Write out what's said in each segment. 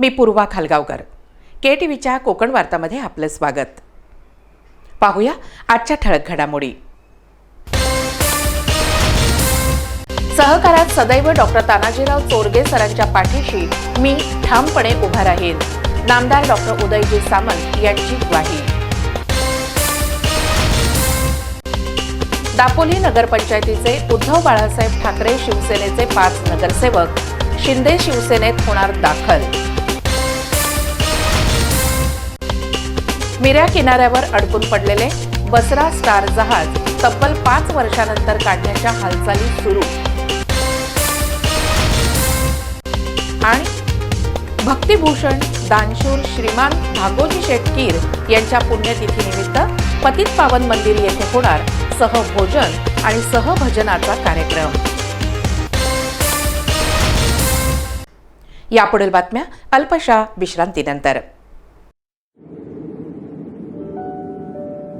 मी पूर्वा खालगावकर. के T व्हीच्या कोकण वार्तामध्ये आपलं स्वागत. पाहूया आजच्या ठळक घडामोडी. सहकारात सदैव डॉक्टर तानाजीराव चोरगे सरांच्या पाठीशी मी ठामपणे उभा राहीन नामदार डॉक्टर उदयजी सामंत यांची ग्वाही. दापोली नगरपंचायतीचे उद्धव बाळासाहेब ठाकरे शिवसेनेचे पाच नगरसेवक शिंदे शिवसेनेत होणार दाखल. मिऱ्या किनाऱ्यावर अडकून पडलेले बसरा स्टार जहाज तब्बल पाच वर्षानंतर काढण्याच्या हालचाली सुरू. आणि भक्तिभूषण दानशूर श्रीमान भागोजी शेटकीर यांच्या पुण्यतिथीनिमित्त पतित पावन मंदिर येथे होणार सहभोजन आणि सहभजनाचा कार्यक्रम. यापुढील बातम्या अल्पशा विश्रांतीनंतर.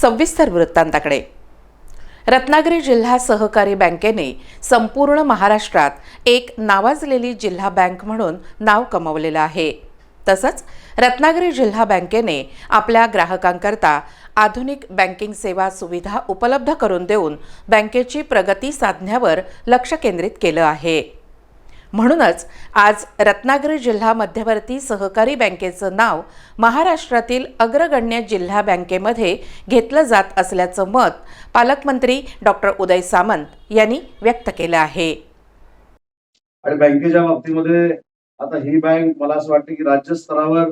सविस्तर वृत्तांताकडे. रत्नागिरी जिल्हा सहकारी बँकेने संपूर्ण महाराष्ट्रात एक नावाजलेली जिल्हा बँक म्हणून नाव कमवलेलं आहे. तसंच रत्नागिरी जिल्हा बँकेने आपल्या ग्राहकांकरता आधुनिक बँकिंग सेवा सुविधा उपलब्ध करून देऊन बँकेची प्रगती साधण्यावर लक्ष केंद्रित केलं आहे. म्हणूनच आज रत्नागिरी जिल्हा मध्यवर्ती सहकारी बँकेचं नाव महाराष्ट्रातील अग्रगण्य जिल्हा बँकेमध्ये घेतलं जात असल्याचं मत पालकमंत्री डॉक्टर उदय सामंत यांनी व्यक्त केलं आहे. आणि बँकेच्या बाबतीमध्ये आता ही बँक मला असं वाटतं की राज्य स्तरावर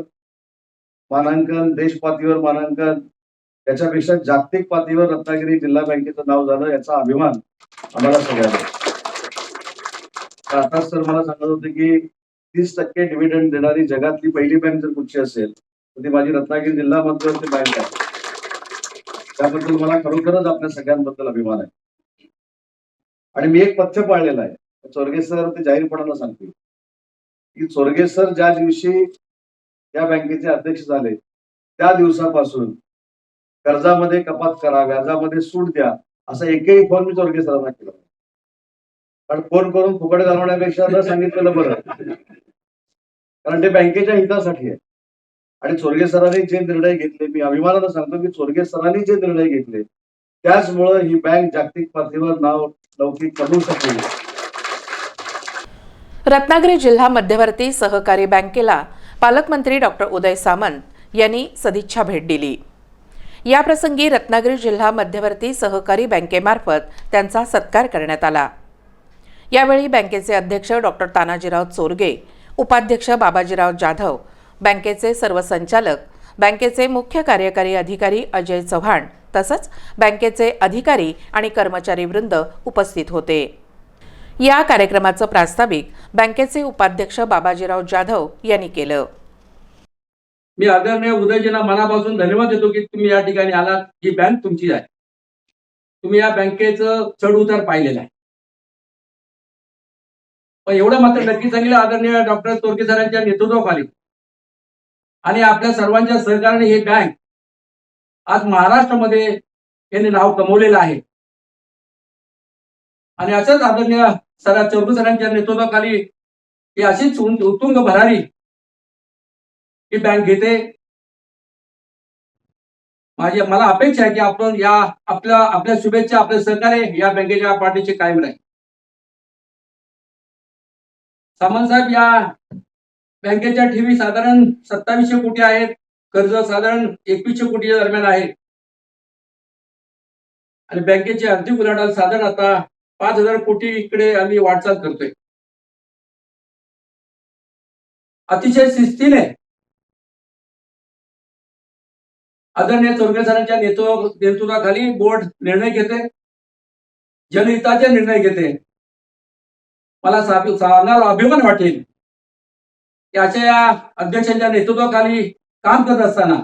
मानांकन देश पातळीवर मानांकन त्याच्यापेक्षा जागतिक पातळीवर रत्नागिरी जिल्हा बँकेचं नाव झालं याचा अभिमान आम्हाला सगळ्यांना आता आताच तर मला सांगत होते की तीस टक्के डिव्हिडंड देणारी जगातली पहिली बँक जर कुठची असेल तर ती माझी रत्नागिरी जिल्हा मध्यवर्ती बँक आहे. त्याबद्दल मला खरोखरच आपल्या सगळ्यांबद्दल अभिमान आहे. आणि मी एक पथ्य पाळलेलं आहे. चोरगे सर ते जाहीरपणानं सांगतील. की चोरगे सर ज्या दिवशी या बँकेचे अध्यक्ष झाले त्या दिवसापासून कर्जामध्ये कपात करा व्याजामध्ये सूट द्या असा एकही फोन मी चोरगे सरांना केला पण फोन करून फुकट घालवण्यापेक्षा न सांगितलेलं बरं. कारण ते बँकेच्या हितासाठी आहे. आणि चोरगे सरांनी जे निर्णय घेतले मी अभिमानानं सांगतो की चोरगे सरांनी जे निर्णय घेतले त्याचमुळं ही बँक जागतिक पातळीवर नाव लौकिक करू शकली. रत्नागिरी जिल्हा मध्यवर्ती सहकारी बँकेला पालकमंत्री डॉक्टर उदय सामंत यांनी सदिच्छा भेट दिली. याप्रसंगी रत्नागिरी जिल्हा मध्यवर्ती सहकारी बँकेमार्फत त्यांचा सत्कार करण्यात आला. यावेळी बँकेचे अध्यक्ष डॉक्टर तानाजीराव चोरगे उपाध्यक्ष बाबाजीराव जाधव बँकेचे सर्व संचालक बँकेचे मुख्य कार्यकारी अधिकारी अजय चव्हाण तसंच बँकेचे अधिकारी आणि कर्मचारी वृंद उपस्थित होते. या कार्यक्रमाचं प्रास्ताविक बँकेचे उपाध्यक्ष बाबाजीराव जाधव यांनी केलं. मी आदरणीय उदयजींना मनापासून धन्यवाद देतो की तुम्ही या ठिकाणी आलात. ही बँक तुमची आहे. तुम्ही या बँकेचं चढ उतार पाहिलेला आहे. पण एवढं मात्र नक्की सांगितलं आदरणीय डॉक्टर तोरके सरांच्या नेतृत्वाखाली. आणि आपल्या सर्वांच्या सहकार्याने हे बँक आज महाराष्ट्रामध्ये यांनी नाव कमवलेलं आहे. आणि असंच आदरणीय सरा चौरके सरांच्या नेतृत्वाखाली ही अशीच उत्तुंग भरारी ही बँक घेते. माझी मला अपेक्षा आहे की आपण या आपल्या आपल्या शुभेच्छा आपले सहकार्य या बँकेच्या पार्टीचे कायम राहील. सामंतसाहेब या बँकेच्या ठेवी साधारण सत्तावीसशे कोटी आहेत. कर्ज साधारण एकवीसशे कोटीच्या दरम्यान आहे. आणि बँकेची आर्थिक उलाढाल साधारण आता पाच हजार कोटी इकडे आम्ही वाटचाल करतोय. अतिशय शिस्तीने आदरणीय चौरगे सरांच्या नेतृत्व नेतृत्वाखाली बोर्ड निर्णय घेते जनहिताचे निर्णय घेते मला सा- अभिमान वाटेल. त्याच्या या अध्यक्षांच्या नेतृत्वाखाली काम करत असताना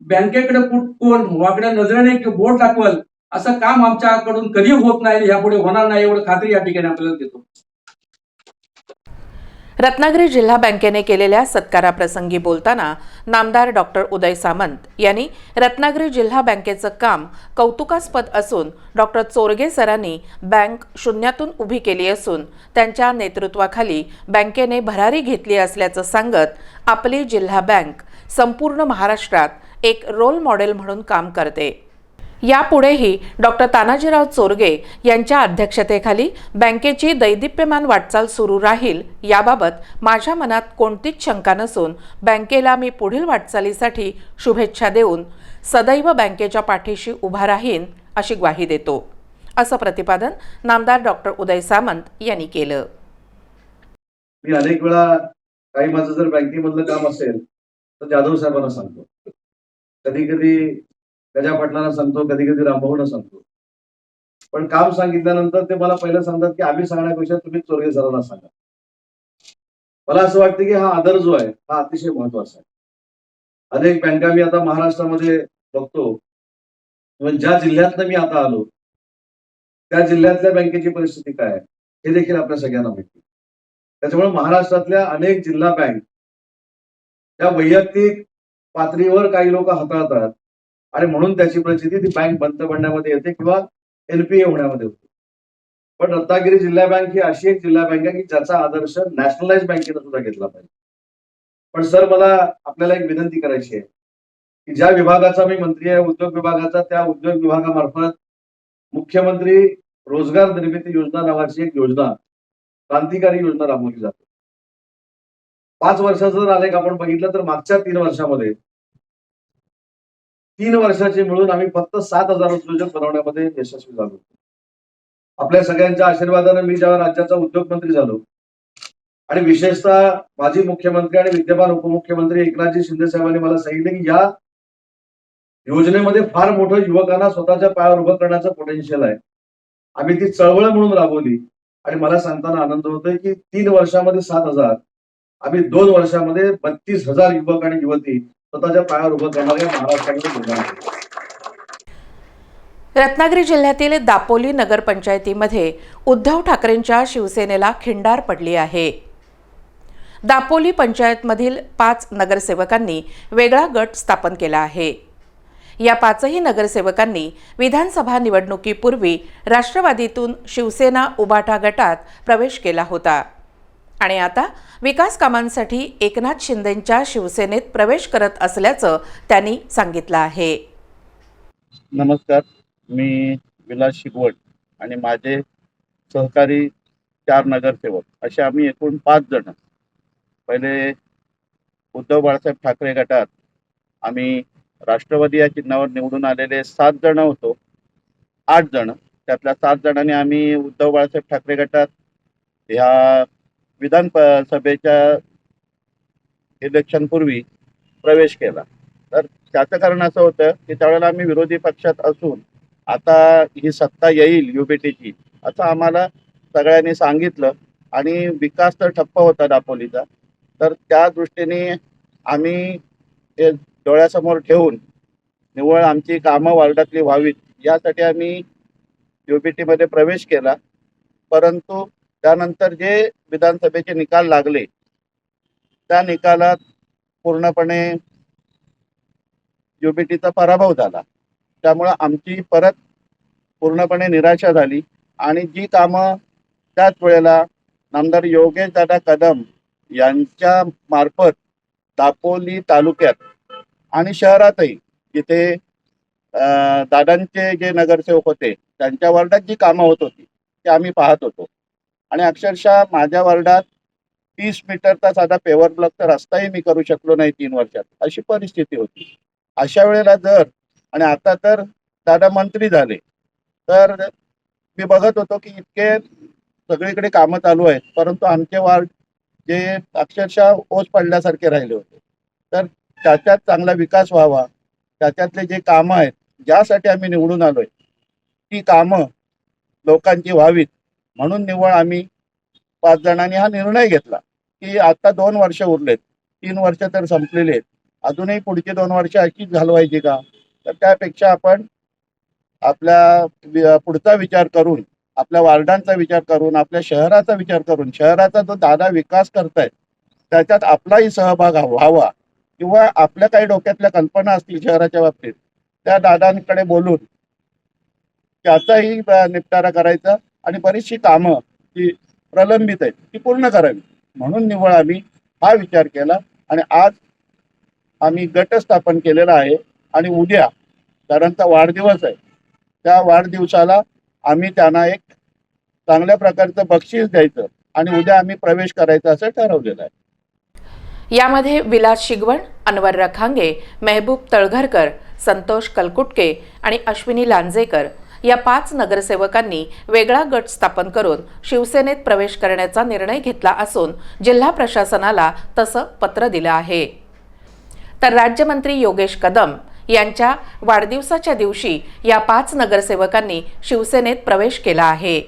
बँकेकडे कुठ कोण वाकड्या नजरेने बोट दाखवल असं काम आमच्याकडून कधी होत नाही यापुढे होणार नाही एवढं खात्री या ठिकाणी आपल्याला देतो. रत्नागिरी जिल्हा बँकेने केलेल्या सत्काराप्रसंगी बोलताना नामदार डॉक्टर उदय सामंत यांनी रत्नागिरी जिल्हा बँकेचं काम कौतुकास्पद असून डॉक्टर चोरगे सरांनी बँक शून्यातून उभी केली असून त्यांच्या नेतृत्वाखाली बँकेने भरारी घेतली असल्याचं सांगत आपली जिल्हा बँक संपूर्ण महाराष्ट्रात एक रोल मॉडेल म्हणून काम करते. यापुढेही डॉक्टर तानाजीराव चोरगे यांच्या अध्यक्षतेखाली बँकेची दैदिप्यमान वाटचाल सुरू राहील याबाबत माझ्या मनात कोणतीच शंका नसून बँकेला मी पुढील वाटचालीसाठी शुभेच्छा देऊन सदैव बँकेच्या पाठीशी उभा राहीन अशी ग्वाही देतो. असं प्रतिपादन नामदार डॉक्टर उदय सामंत यांनी केलं. मी अनेक वेळा काही माझं जर बँकेमधलं काम असेल तर जाधव साहेबांना सांगतो. कधी कधी गजा पाटलांना सांगतो कधी कधी रामभाऊना सांगतो. पण काम सांगितल्यानंतर ते मला पहिलं सांगतात की आम्ही सांगण्यापेक्षा तुम्ही चोरगे सरांना सांगा. मला असं वाटतं की हा आदर जो आहे हा अतिशय महत्त्वाचा आहे. अनेक बँका मी आता महाराष्ट्रामध्ये बघतो. किंवा ज्या जिल्ह्यातनं मी आता आलो त्या जिल्ह्यातल्या बँकेची परिस्थिती काय आहे हे देखील आपल्या सगळ्यांना माहिती त्याच्यामुळे महाराष्ट्रातल्या अनेक जिल्हा बँक त्या वैयक्तिक पातळीवर काही लोक हाताळतात आणि म्हणून त्याची परिस्थिती ती बँक बंद पडण्यामध्ये येते किंवा एनपीए होण्यामध्ये होते. पण रत्नागिरी जिल्हा बँक ही अशी एक जिल्हा बँक आहे की ज्याचा आदर्श नॅशनलाइज बँकेनं सुद्धा घेतला पाहिजे. पण सर मला आपल्याला एक विनंती करायची आहे की ज्या विभागाचा मी मंत्री आहे उद्योग विभागाचा त्या उद्योग विभागामार्फत मुख्यमंत्री रोजगार निर्मिती योजना नावाची एक योजना क्रांतिकारी योजना राबवली जाते. पाच वर्षाचं जर आलेख आपण बघितलं तर मागच्या तीन वर्षामध्ये तीन वर्षाचे मिळून आम्ही फक्त सात हजार उद्योजक बनवण्यामध्ये यशस्वी झालो. आपल्या सगळ्यांच्या आशीर्वादाने मी जेव्हा राज्याचा उद्योग मंत्री झालो आणि विशेषतः माजी मुख्यमंत्री आणि विद्यमान उपमुख्यमंत्री एकनाथजी शिंदे साहेबांनी मला सांगितले की या योजनेमध्ये फार मोठं युवकांना स्वतःच्या पायावर उभं करण्याचं पोटेन्शियल आहे. आम्ही ती चळवळ म्हणून राबवली आणि मला सांगताना आनंद होतोय की तीन वर्षामध्ये सात हजार आम्ही दोन वर्षामध्ये बत्तीस हजार युवक आणि युवती स्वतःच्या पायावर उभं करणाऱ्या महाराष्ट्राकडे निर्माण रत्नागिरी जिल्ह्यातील दापोली नगरपंचायतीमध्ये उद्धव ठाकरेंच्या शिवसेनेला खिंडार पडली आहे. दापोली पंचायतमधील पाच नगरसेवकांनी वेगळा गट स्थापन केला आहे. या पाचही नगरसेवकांनी विधानसभा निवडणुकीपूर्वी राष्ट्रवादीतून शिवसेना उबाटा गटात प्रवेश केला होता. आणि आता विकास कामांसाठी एकनाथ शिंदेंच्या शिवसेनेत प्रवेश करत असल्याचं त्यांनी सांगितलं आहे. नमस्कार मी विलास शिगवट आणि माझे सहकारी चार नगरसेवक असे आम्ही एकूण पाच जण. पहिले उद्धव बाळासाहेब ठाकरे गटात आम्ही राष्ट्रवादी या चिन्हावर निवडून आलेले सात जण होतो. आठ जण. त्यातल्या सात जणांनी आम्ही उद्धव बाळासाहेब ठाकरे गटात ह्या विधान सभेच्या इलेक्शनपूर्वी प्रवेश केला. तर त्याचं कारण असं होतं की त्यावेळेला आम्ही विरोधी पक्षात असून आता ही सत्ता येईल युबीटीची असं आम्हाला सगळ्यांनी सांगितलं आणि विकास तर ठप्प होता दापोलीचा. तर त्या दृष्टीने आम्ही ते डोळ्यासमोर ठेवून निव्वळ आमची कामं वार्डातली व्हावीत यासाठी आम्ही युबीटीमध्ये प्रवेश केला. परंतु त्यानंतर जे विधानसभेचे निकाल लागले त्या निकालात पूर्णपणे युबीटीचा पराभव झाला. त्यामुळं आमची परत पूर्णपणे निराशा झाली आणि जी कामं त्याच वेळेला नामदार योगेश दादा कदम यांच्या मार्फत दापोली तालुक्यात आणि शहरातही जिथे दादांचे जे नगरसेवक होते त्यांच्या वार्डात जी कामं होत होती ती आम्ही पाहत होतो. आणि अक्षरशः माझ्या वार्डात तीस मीटरचा साधा पेवर ब्लॉकचा रस्ताही मी करू शकलो नाही तीन वर्षात. अशी परिस्थिती होती. अशा वेळेला जर आणि आता तर दादा मंत्री झाले तर मी बघत होतो की इतके सगळीकडे कामं चालू आहेत परंतु आमचे वार्ड जे अक्षरशः ओस पडल्यासारखे राहिले होते. तर त्याच्यात चांगला विकास व्हावा त्याच्यातले जे कामं आहेत ज्यासाठी आम्ही निवडून आलोय ती कामं लोकांची व्हावीत. म्हणून निव्वळ आम्ही पाच जणांनी हा निर्णय घेतला की आता दोन वर्ष उरलेत. तीन वर्ष तर संपलेली आहेत. अजूनही पुढची दोन वर्ष अशीच घालवायची का? तर त्यापेक्षा आपण आपल्या पुढचा विचार करून आपल्या वार्डांचा विचार करून आपल्या शहराचा विचार करून शहराचा जो दादा विकास करतायत त्याच्यात आपलाही सहभाग व्हावा किंवा आपल्या काही डोक्यातल्या कल्पना असतील शहराच्या बाबतीत त्या दादांकडे बोलून त्याचाही निपटारा करायचा. आणि बरीचशी कामं जी प्रलंबित आहेत ती पूर्ण करावी. म्हणून निव्वळ आम्ही हा विचार केला आणि आज आम्ही गट स्थापन केलेला आहे आणि उद्या कारणचा वाढदिवस आहे त्या वाढदिवसाला आम्ही त्यांना एक चांगल्या प्रकारचं बक्षीस द्यायचं आणि उद्या आम्ही प्रवेश करायचा असं ठरवलेलं आहे. यामध्ये विलास शिगवण अनवर रखांगे मेहबूब तळघरकर संतोष कलकुटके आणि अश्विनी लांजेकर या पाच नगरसेवकांनी वेगळा गट स्थापन करून शिवसेनेत प्रवेश करण्याचा निर्णय घेतला असून जिल्हा प्रशासनाला तसं पत्र दिलं आहे. तर राज्यमंत्री योगेश कदम यांच्या वाढदिवसाच्या दिवशी या पाच नगरसेवकांनी शिवसेनेत प्रवेश केला आहे.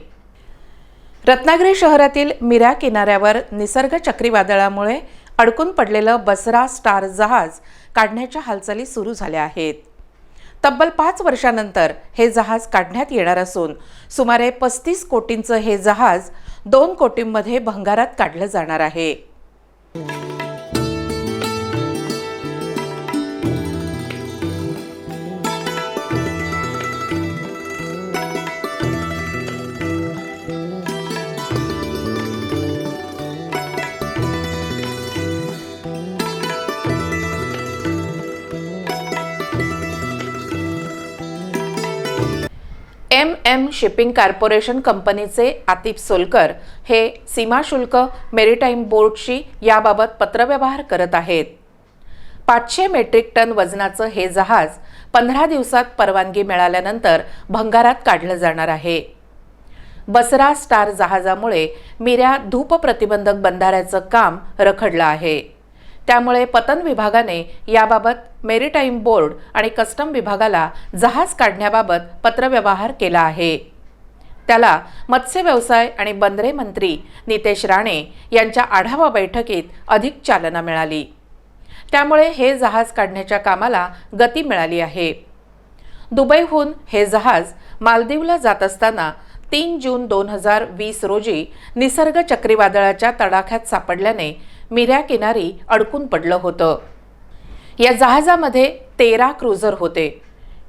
रत्नागिरी शहरातील मिरा किनाऱ्यावर निसर्ग चक्रीवादळामुळे अडकून पडलेलं बसरा स्टार जहाज काढण्याच्या हालचाली सुरू झाल्या आहेत. तब्बल पाच वर्षानंतर हे जहाज काढण्यात येणार असून सुमारे पस्तीस कोटींचं हे जहाज दोन कोटींमध्ये भंगारात काढलं जाणार आहे. एम एम शिपिंग कॉर्पोरेशन कंपनीचे आतिफ सोलकर हे सीमाशुल्क मेरीटाईम बोर्डशी याबाबत पत्रव्यवहार करत आहेत. पाचशे मेट्रिक टन वजनाचं हे जहाज पंधरा दिवसात परवानगी मिळाल्यानंतर भंगारात काढलं जाणार आहे. बसरा स्टार जहाजामुळे मिऱ्या धूप प्रतिबंधक बंधाऱ्याचं काम रखडलं आहे. त्यामुळे पतन विभागाने याबाबत मेरीटाईम बोर्ड आणि कस्टम विभागाला जहाज काढण्याबाबत पत्रव्यवहार केला आहे. त्याला मत्स्य व्यवसाय आणि बंदरे मंत्री नितेश राणे यांच्या आढावा बैठकीत अधिक चालना मिळाली. त्यामुळे हे जहाज काढण्याच्या कामाला गती मिळाली आहे. दुबईहून हे जहाज मालदीवला जात असताना तीन जून दोन हजार वीस रोजी निसर्ग चक्रीवादळाच्या तडाख्यात सापडल्याने मिऱ्या किनारी अडकून पडलं होतं. या जहाजामध्ये तेरा क्रुझर होते.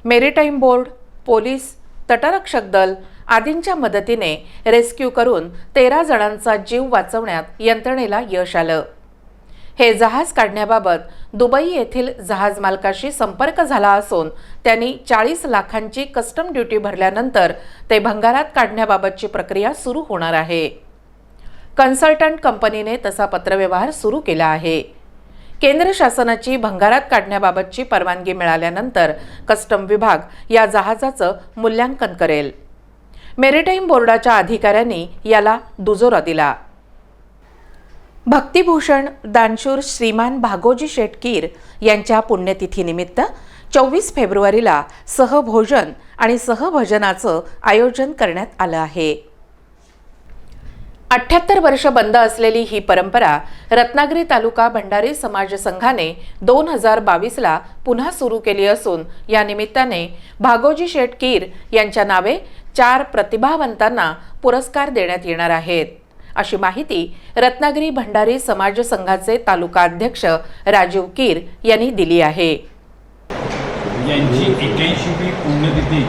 मेरीटाईम बोर्ड पोलीस तटरक्षक दल आदींच्या मदतीने रेस्क्यू करून तेरा जणांचा जीव वाचवण्यात यंत्रणेला यश आलं. हे जहाज काढण्याबाबत दुबई येथील जहाज मालकाशी संपर्क झाला असून त्यांनी चाळीस लाखांची कस्टम ड्युटी भरल्यानंतर ते भंगारात काढण्याबाबतची प्रक्रिया सुरू होणार आहे. कन्सल्टंट कंपनीने तसा पत्रव्यवहार सुरू केला आहे. केंद्र शासनाची भंगारात काढण्याबाबतची परवानगी मिळाल्यानंतर कस्टम विभाग या जहाजाचं मूल्यांकन करेल. मेरीटाईम बोर्डाच्या अधिकाऱ्यांनी याला दुजोरा दिला. भक्तिभूषण दानशूर श्रीमान भागोजी शेटकीर यांच्या पुण्यतिथीनिमित्त चोवीस फेब्रुवारीला सहभोजन आणि सहभजनाचं आयोजन करण्यात आलं आहे. अठ्ठ्याहत्तर वर्ष बंद असलेली ही परंपरा रत्नागिरी तालुका भंडारी समाज संघाने दोन हजार बावीसला पुन्हा सुरू केली असून या निमित्ताने भागोजी शेठ कीर यांच्या नावे चार प्रतिभावंतांना पुरस्कार देण्यात येणार आहेत. अशी माहिती रत्नागिरी भंडारी समाज संघाचे तालुका अध्यक्ष राजीव कीर यांनी दिली आहे. यांची पुण्यतिथी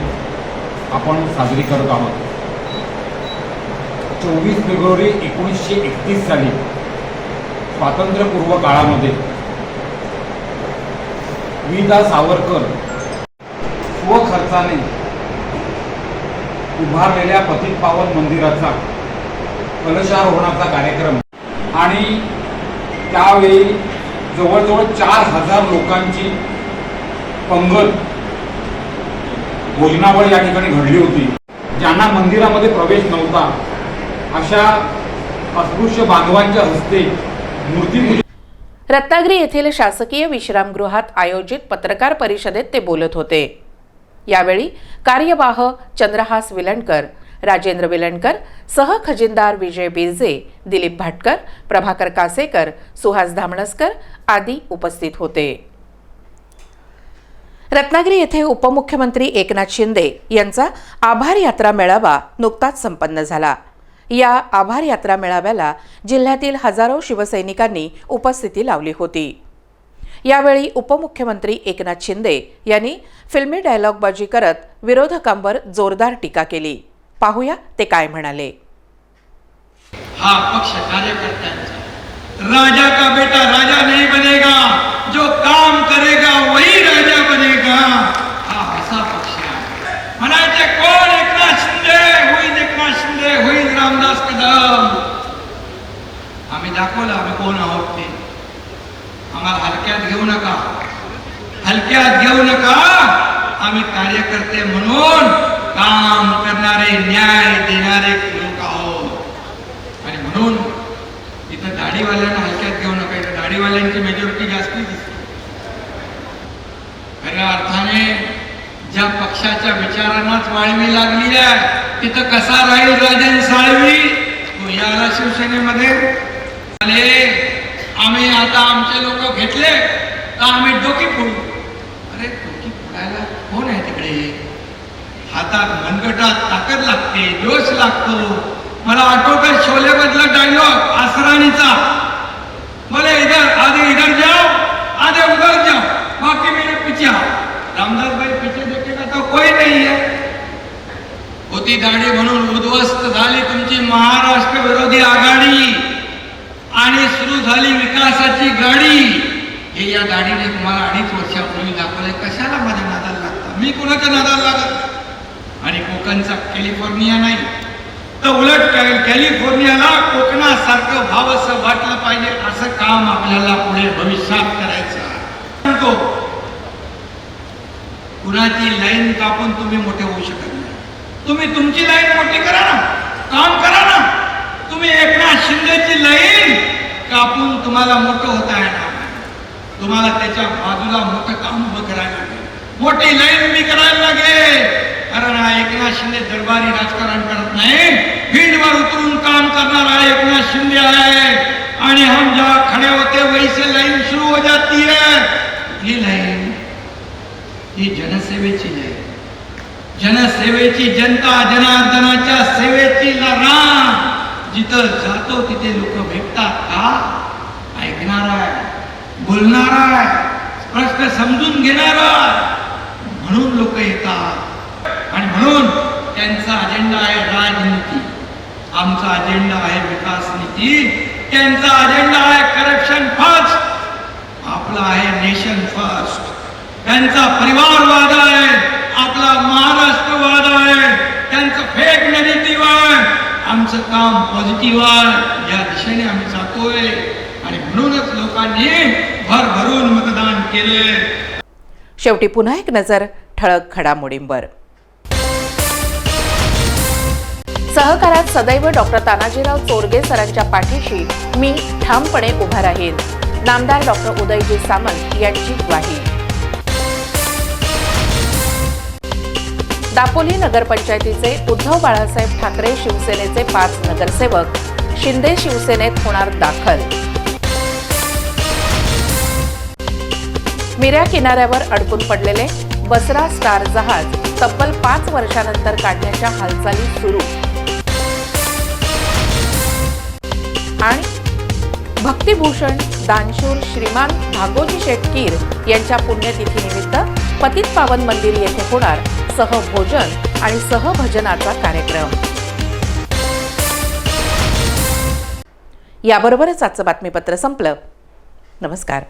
आपण साजरी करत आहोत. चोवीस फेब्रुवारी एकोणीसशे एकतीस साली स्वातंत्र्यपूर्व काळामध्ये. विदा सावरकर स्वखर्चाने उभारलेल्या पतित पावन मंदिराचा कलशारोहणाचा कार्यक्रम आणि त्यावेळी जवळजवळ चार हजार लोकांची पंगत भोजनावळ या ठिकाणी घडली होती. ज्यांना मंदिरामध्ये प्रवेश नव्हता अशा अस्पृश्य बांधवांच्या हस्ते मूर्तीपूजन रत्नागिरी येथील शासकीय विश्रामगृहात आयोजित पत्रकार परिषदेत ते बोलत होते. यावेळी कार्यवाह चंद्रहास विलणकर राजेंद्र विलणकर सह खजिनदार विजय बिरजे दिलीप भाटकर प्रभाकर कासेकर सुहास धामणसकर आदी उपस्थित होते. रत्नागिरी येथे उपमुख्यमंत्री एकनाथ शिंदे यांचा आभार यात्रा मेळावा नुकताच संपन्न झाला. या आभार यात्रा मेळाव्याला जिल्ह्यातील हजारो शिवसैनिकांनी उपस्थिती लावली होती. यावेळी उपमुख्यमंत्री एकनाथ शिंदे यांनी फिल्मी डायलॉगबाजी करत विरोधकांवर जोरदार टीका केली. पाहूया ते काय म्हणाले. हा पक्ष कार्यकर्त्यांचा. राजा का बेटा राजा नहीं बनेगा जो काम करेगा वही राजा बनेगा हा असा पक्ष आहे म्हणायचे कोण एकनाथ शिंदे होईल एकनाथ शिंदे होईल रामदास कदम आम्ही दाखवलं आम्ही कोण आहोत ते? आम्हाला हलक्यात घेऊ नका. हलक्यात घेऊ नका. आम्ही कार्यकर्ते म्हणून काम करणारे न्याय देणारे लोक आहोत. आणि म्हणून इथं दाढीवाल्यांना हलक्यात घेऊ नका. इथं दाढीवाल्यांची मेजॉरिटी जास्ती दिसते. खऱ्या अर्थाने ज्या पक्षाच्या विचारांनाच वाळवी लागली आहे तिथं कसा राहील राजन साळवी? तो याला शिवसेनेमध्ये. आले आम्ही आता आमचे लोक घेतले तर आम्ही डोकी फोडू. अरे डोकी फोडायला कोण आहे तिकडे? हातात मनगटात ताकद लागते जोश लागतो. मला आठवतं शोले मधला डायलॉग आसराणीचा बोले इधर आधे इधर जाओ आधे उधर जाओ बाकी मेरे पीछे आओ रामदास भाई पीछे देखेगा तो कोई नहीं है होती दाढी म्हणून उद्ध्वस्त झाली तुमची महाराष्ट्र विरोधी आघाडी आणि सुरू झाली विकासाची गाडी हे या गाडीने तुम्हाला अडीच वर्षापूर्वी दाखवलंय कशाला माझ्या नादाला लागता मी कुणाच्या नादाला लागत नाही. आणि कोकणचा कॅलिफोर्निया नाही तर उलट कॅ- कॅलिफोर्नियाला कोकणासारखं व्हावंसं वाटलं पाहिजे असं काम आपल्याला पुढे भविष्यात करायचं आहे. म्हणतो कुणाची लाईन कापून तुम्ही मोठे होऊ शकत नाही? तुम्ही तुमची लाईन मोठी करा ना काम करा ना. तुम्ही एकनाथ शिंदेची लाईन कापून तुम्हाला मोठं होता येणार तुम्हाला त्याच्या बाजूला मोठं काम उभं करायला लागेल. मोठी लाईन उभी करायला लागेल. कारण हा एकनाथ शिंदे दरबारी राजकारण करत नाही. फील्डवर उतरून काम करणारा एकनाथ शिंदे आहे. आणि हम जेव्हा खड़े होते वैसे लाईन सुरू हो जाती है. ही लाईन ही जनसेवेची लाईन. जनसेवेची जनता जनार्दनाच्या सेवेची रान जिथं जातो तिथे लोक भेटतात का? ऐकणार आहे बोलणार आहे प्रश्न समजून घेणार म्हणून लोक येतात. आणि म्हणून त्यांचा अजेंडा आहे राजनीती. आमचा अजेंडा आहे विकास नीती. त्यांचा अजेंडा आहे करप्शन फर्स्ट आपला आहे नेशन फर्स्ट त्यांचा परिवारवाद आहे. आपला महाराष्ट्रवाद आहे. त्यांचं फेक नेगेटिव्ह आहे. आमचं काम पॉझिटिव्ह आहे. या दिशेने आम्ही जातोय. आणि म्हणूनच लोकांनी भरभरून मतदान केले शेवटी पुन्हा एक नजर ठळक घडामोडींवर. सहकारात सदैव डॉक्टर तानाजीराव चोरगे सरांच्या पाठीशी मी ठामपणे उभा राहीन. नामदार डॉक्टर उदयजी सामंत यांची ग्वाही. दापोली नगरपंचायतीचे उद्धव बाळासाहेब ठाकरे शिवसेनेचे पाच नगरसेवक. शिंदे शिवसेनेत होणार दाखल. मिऱ्या किनाऱ्यावर अडकून पडलेले बसरा स्टार जहाज तब्बल पाच वर्षानंतर काढण्याच्या हालचाली सुरू. आणि भक्तिभूषण दानशूर श्रीमान भागोजी शेटकीर यांच्या पुण्यतिथीनिमित्त पतित पावन मंदिर येथे होणार सहभोजन आणि सहभजनाचा कार्यक्रम. याबरोबरच आजचं बातमीपत्र संपलं. नमस्कार.